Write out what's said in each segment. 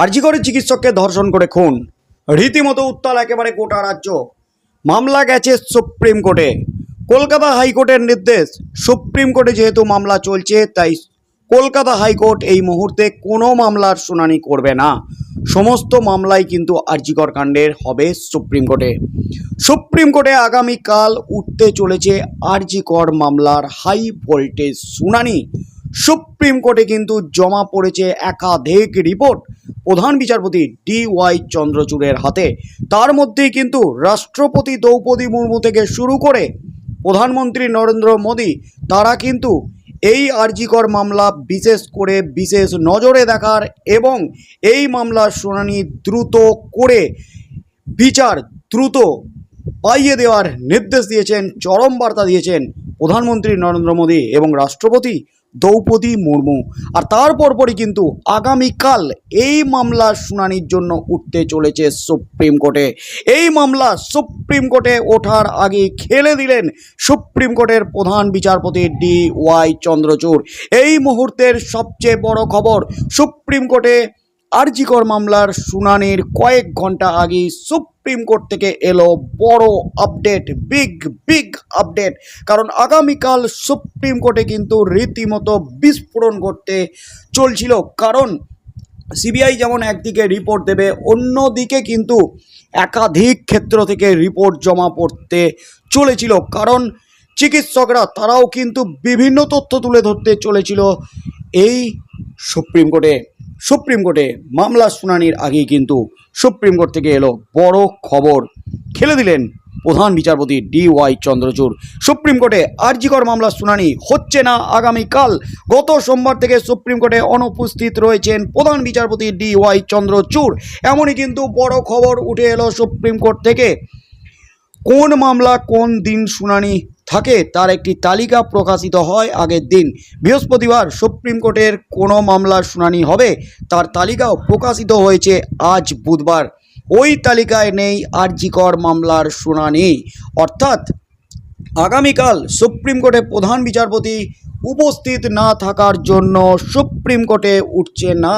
আরজিকরে চিকিৎসককে ধর্ষণ করে খুন। রীতিমতো উত্তাল একেবারে গোটা রাজ্য। মামলা গেছে সুপ্রিম কোর্টে। কলকাতা হাইকোর্টের নির্দেশ। সুপ্রিম কোর্টে যেহেতু মামলা চলছে, তাই কলকাতা হাইকোর্ট এই মুহূর্তে কোনো মামলার শুনানি করবে না। সমস্ত মামলাই কিন্তু আরজিকর কাণ্ডের হবে সুপ্রিম কোর্টে। সুপ্রিম কোর্টে আগামীকাল উঠতে চলেছে আরজিকর মামলার হাই ভোল্টেজ শুনানি। সুপ্রিম কোর্টে কিন্তু জমা পড়েছে একাধিক রিপোর্ট। প্রধান বিচারপতি ডি ওয়াই চন্দ্রচূড়ের হাতে। তার মধ্যেই কিন্তু রাষ্ট্রপতি দ্রৌপদী মুর্মু থেকে শুরু করে প্রধানমন্ত্রী নরেন্দ্র মোদী, তারা কিন্তু এই আরজিকর মামলা বিশেষ করে বিশেষ নজরে দেখার এবং এই মামলার শুনানি দ্রুত করে বিচার দ্রুত পাইয়ে দেওয়ার নির্দেশ দিয়েছেন, চরম বার্তা দিয়েছেন প্রধানমন্ত্রী নরেন্দ্র মোদী এবং রাষ্ট্রপতি দ্রৌপদী মুর্মু। আর তার পরপরই কিন্তু আগামীকাল এই মামলার শুনানির জন্য উঠতে চলেছে সুপ্রিম কোর্টে। এই মামলা সুপ্রিম কোর্টে ওঠার আগে খেলে দিলেন সুপ্রিম কোর্টের প্রধান বিচারপতি ডি ওয়াই চন্দ্রচূড়। এই মুহূর্তের সবচেয়ে বড় খবর, সুপ্রিম কোর্টে আরজিকর মামলার শুনানির কয়েক ঘণ্টা আগেই সুপ্রিম কোর্ট থেকে এলো বড় আপডেট, বিগ বিগ আপডেট। কারণ আগামীকাল সুপ্রিম কোর্টে কিন্তু রীতিমতো বিস্ফোরণ ঘটতে চলছিল। কারণ সিবিআই যেমন একদিকে রিপোর্ট দেবে, অন্যদিকে কিন্তু একাধিক ক্ষেত্র থেকে রিপোর্ট জমা পড়তে চলেছিল। কারণ চিকিৎসকরা, তারাও কিন্তু বিভিন্ন তথ্য তুলে ধরতে চলেছিল এই সুপ্রিম কোর্টে। সুপ্রিম কোর্টে মামলা শুনানির আগেই কিন্তু সুপ্রিম কোর্ট থেকে এলো বড় খবর। খেলে দিলেন প্রধান বিচারপতি ডি ওয়াই চন্দ্রচূড়। সুপ্রিম কোর্টে আরজিকর মামলার শুনানি হচ্ছে না আগামীকাল। গত সোমবার থেকে সুপ্রিম কোর্টে অনুপস্থিত রয়েছেন প্রধান বিচারপতি ডি ওয়াই চন্দ্রচূড়। এমনই কিন্তু বড় খবর উঠে এলো সুপ্রিম কোর্ট থেকে। কোন মামলা কোন দিন শুনানি থাকে, তার একটি তালিকা প্রকাশিত হয় আগের দিন। বৃহস্পতিবার সুপ্রিম কোর্টের কোনো মামলার শুনানি হবে, তার তালিকাও প্রকাশিত হয়েছে আজ বুধবার। ওই তালিকায় নেই আরজিকর মামলার শুনানি। অর্থাৎ আগামীকাল সুপ্রিম কোর্টের প্রধান বিচারপতি উপস্থিত না থাকার জন্য সুপ্রিম কোর্টে উঠছে না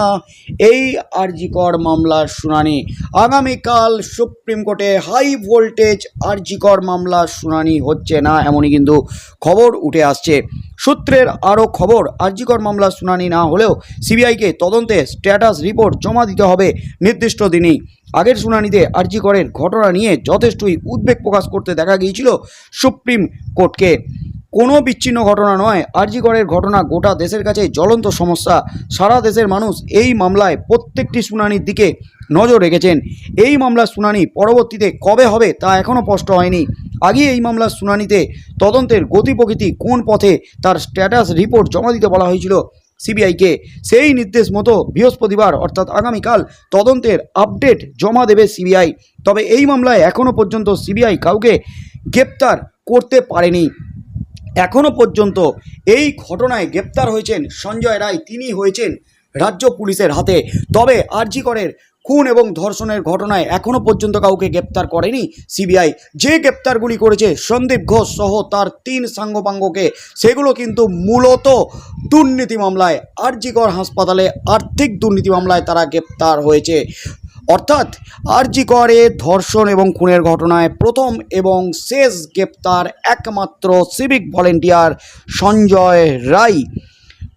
এই আরজিকর মামলার শুনানি। আগামীকাল সুপ্রিম কোর্টে হাই ভোল্টেজ আরজিকর মামলার শুনানি হচ্ছে না এমনই কিন্তু খবর উঠে আসছে। সূত্রের আরও খবর, আরজিকর মামলার শুনানি না হলেও সিবিআইকে তদন্তে স্ট্যাটাস রিপোর্ট জমা দিতে হবে নির্দিষ্ট দিনেই। আগের শুনানিতে আরজি করের ঘটনা নিয়ে যথেষ্টই উদ্বেগ প্রকাশ করতে দেখা গিয়েছিল সুপ্রিম কোর্টকে। কোনো বিচ্ছিন্ন ঘটনা নয়। আরজি করের ঘটনা গোটা দেশের কাছে জ্বলন্ত সমস্যা। সারা দেশের মানুষ এই মামলায় প্রত্যেকটি শুনানির দিকে নজর রেখেছেন। এই মামলার শুনানি পরবর্তীতে কবে হবে তা এখনও স্পষ্ট হয়নি। আগে এই মামলার শুনানিতে তদন্তের গতি প্রকৃতি কোন পথে তার স্ট্যাটাস রিপোর্ট জমা দিতে বলা হয়েছিল সিবিআইকে, সেই নির্দেশ মতো বৃহস্পতিবার অর্থাৎ আগামীকাল তদন্তের আপডেট জমা দেবে সিবিআই। তবে এই মামলায় এখনও পর্যন্ত সিবিআই কাউকে গ্রেপ্তার করতে পারেনি। এখনও পর্যন্ত এই ঘটনায় গ্রেপ্তার হয়েছেন সঞ্জয় রায়। তিনি হয়েছেন রাজ্য পুলিশের হাতে। তবে আরজি করের খুন এবং ধর্ষণের ঘটনায় এখনও পর্যন্ত কাউকে গ্রেপ্তার করেনি সিবিআই। যে গ্রেপ্তারগুলি করেছে সন্দীপ ঘোষ সহ তার তিন সাঙ্গপাঙ্গকে, সেগুলো কিন্তু মূলত দুর্নীতি মামলায় আরজিকর হাসপাতালে আর্থিক দুর্নীতি মামলায় তারা গ্রেপ্তার হয়েছে। অর্থাৎ আরজি করে ধর্ষণ এবং খুনের ঘটনায় প্রথম এবং শেষ গ্রেপ্তার একমাত্র সিভিক ভলেন্টিয়ার সঞ্জয় রায়।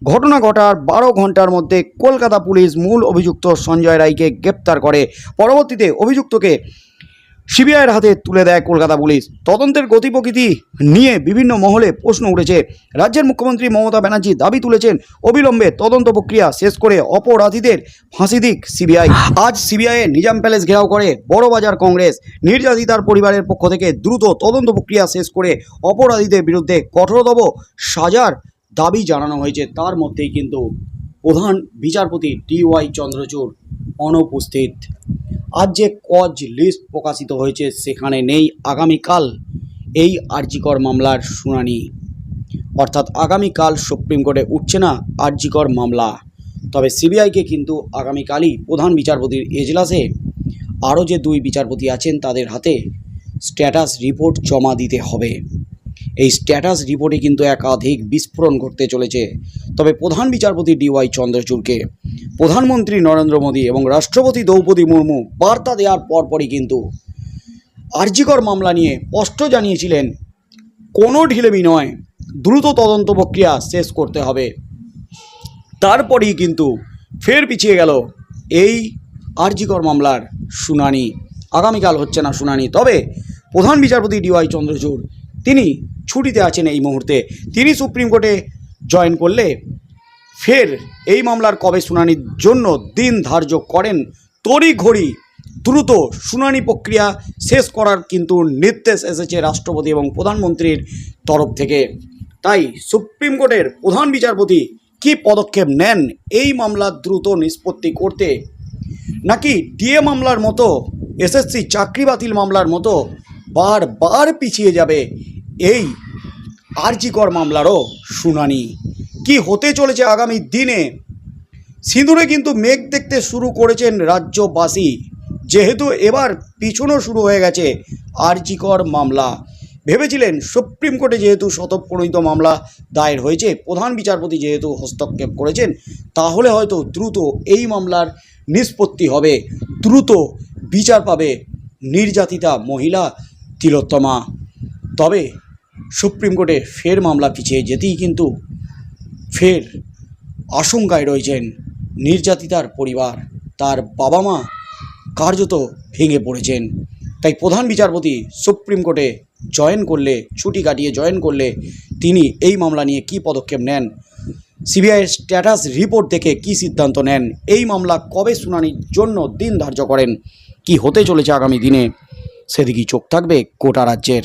ঘটনা ঘটার বারো ঘণ্টার মধ্যে কলকাতা পুলিশ মূল অভিযুক্ত সঞ্জয় রায়কে গ্রেপ্তার করে। পরবর্তীতে অভিযুক্তকে সিবিআইয়ের হাতে তুলে দেয় কলকাতা পুলিশ। তদন্তের গতি প্রকৃতি নিয়ে বিভিন্ন মহলে প্রশ্ন উঠেছে। রাজ্যের মুখ্যমন্ত্রী মমতা ব্যানার্জি দাবি তুলেছেন, অবিলম্বে তদন্ত প্রক্রিয়া শেষ করে অপরাধীদের ফাঁসি দিক সিবিআই। আজ সিবিআই নিজাম প্যালেস ঘেরাও করে বড়বাজার কংগ্রেস। নির্যাতিতার পরিবারের পক্ষ থেকে দ্রুত তদন্ত প্রক্রিয়া শেষ করে অপরাধীদের বিরুদ্ধে কঠোরতম সাজার দাবি জানানো হয়েছে। তার মধ্যেই কিন্তু প্রধান বিচারপতি ডি ওয়াই চন্দ্রচূড় অনুপস্থিত। আজ যে কজ লিস্ট প্রকাশিত হয়েছে সেখানে নেই আগামীকাল এই আরজিকর মামলার শুনানি। অর্থাৎ আগামীকাল সুপ্রিম কোর্টে উঠছে না আরজিকর মামলা। তবে সিবিআইকে কিন্তু আগামীকালই প্রধান বিচারপতির এজলাসে আরও যে দুই বিচারপতি আছেন তাদের হাতে স্ট্যাটাস রিপোর্ট জমা দিতে হবে। এই স্ট্যাটাস রিপোর্টে কিন্তু একাধিক বিস্ফোরণ ঘটতে চলেছে। তবে প্রধান বিচারপতি ডিওয়াই চন্দ্রচূড়কে প্রধানমন্ত্রী নরেন্দ্র মোদী এবং রাষ্ট্রপতি দ্রৌপদী মুর্মু বার্তা দেওয়ার পরপরই কিন্তু আরজিকর মামলা নিয়ে স্পষ্ট জানিয়েছিলেন, কোনো ঢিলেমি নয়, দ্রুত তদন্ত প্রক্রিয়া শেষ করতে হবে। তারপরেই কিন্তু ফের পিছিয়ে গেল এই আরজিকর মামলার শুনানি। আগামীকাল হচ্ছে না শুনানি, তবে প্রধান বিচারপতি ডিওয়াই চন্দ্রচূড়, তিনি ছুটিতে আছেন এই মুহূর্তে। তিনি সুপ্রিম কোর্টে জয়েন করলে ফের এই মামলার কবে শুনানির জন্য দিন ধার্য করেন তড়িঘড়ি দ্রুত শুনানি প্রক্রিয়া শেষ করার কিন্তু নির্দেশ এসেছে রাষ্ট্রপতি এবং প্রধানমন্ত্রীর তরফ থেকে। তাই সুপ্রিম কোর্টের প্রধান বিচারপতি কী পদক্ষেপ নেন এই মামলা দ্রুত নিষ্পত্তি করতে? নাকি ডিএ মামলার মতো, এসএসসি চাকরি বাতিল মামলার মতো বারবার পিছিয়ে যাবে এই আরজিকর মামলারও শুনানি। কি হতে চলেছে আগামী দিনে? সিঁদুরে কিন্তু মেঘ দেখতে শুরু করেছেন রাজ্যবাসী। যেহেতু এবার পিছনও শুরু হয়ে গেছে আরজিকর মামলা। ভেবেছিলেন সুপ্রিম কোর্টে যেহেতু শতপ্রণীত মামলা দায়ের হয়েছে, প্রধান বিচারপতি যেহেতু হস্তক্ষেপ করেছেন, তাহলে হয়তো দ্রুত এই মামলার নিষ্পত্তি হবে। দ্রুত বিচার পাবে নির্যাতিতা মহিলা তিলোত্তমা। তবে সুপ্রিম কোর্টে ফের মামলা পিছিয়ে যেতেই কিন্তু ফের আশঙ্কায় রয়েছেন নির্যাতিতার পরিবার। তার বাবা মা কার্যত ভেঙে পড়েছেন। তাই প্রধান বিচারপতি সুপ্রিম কোর্টে জয়েন করলে, ছুটি কাটিয়ে জয়েন করলে তিনি এই মামলা নিয়ে কী পদক্ষেপ নেন, সিবিআইয়ের স্ট্যাটাস রিপোর্ট দেখে কী সিদ্ধান্ত নেন, এই মামলা কবে শুনানির জন্য দিন ধার্য করেন, কি হতে চলেছে আগামী দিনে, সেদিকেই চোখ থাকবে গোটা রাজ্যের।